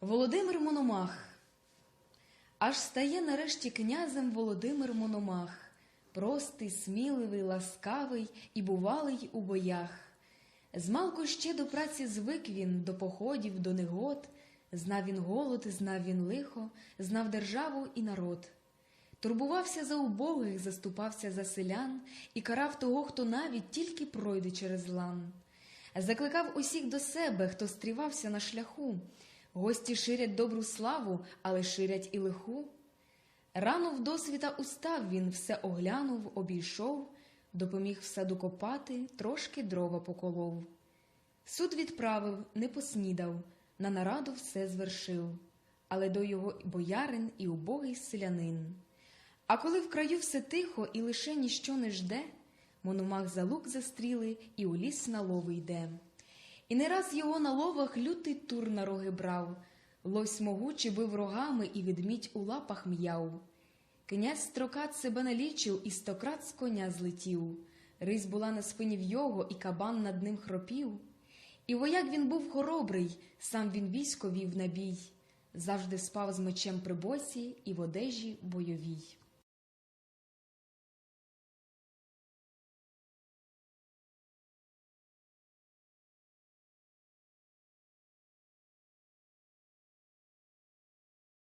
Володимир Мономах. Аж стає нарешті князем Володимир Мономах, простий, сміливий, ласкавий і бувалий у боях. Змалку ще до праці звик він, до походів, до негод, знав він голод, знав він лихо, знав державу і народ. Турбувався за убогих, заступався за селян і карав того, хто навіть тільки пройде через лан. Закликав усіх до себе, хто стрівався на шляху. Гості ширять добру славу, але ширять і лиху. Рано в досвіта устав він, все оглянув, обійшов, допоміг в саду копати, трошки дрова поколов. Суд відправив, не поснідав, на нараду все звершив, але до його боярин і убогий селянин. А коли в краю все тихо і лише ніщо не жде, Мономах за лук застріли і у ліс на лови йде. І не раз його на ловах лютий тур на роги брав, лось могучий бив рогами і ведмідь у лапах м'яв. Князь строкат себе налічив і стократ з коня злетів. Рись була на спині в його, і кабан над ним хропів. І вояк він був хоробрий, сам він військо вів на бій, завжди спав з мечем при боці і в одежі бойовій.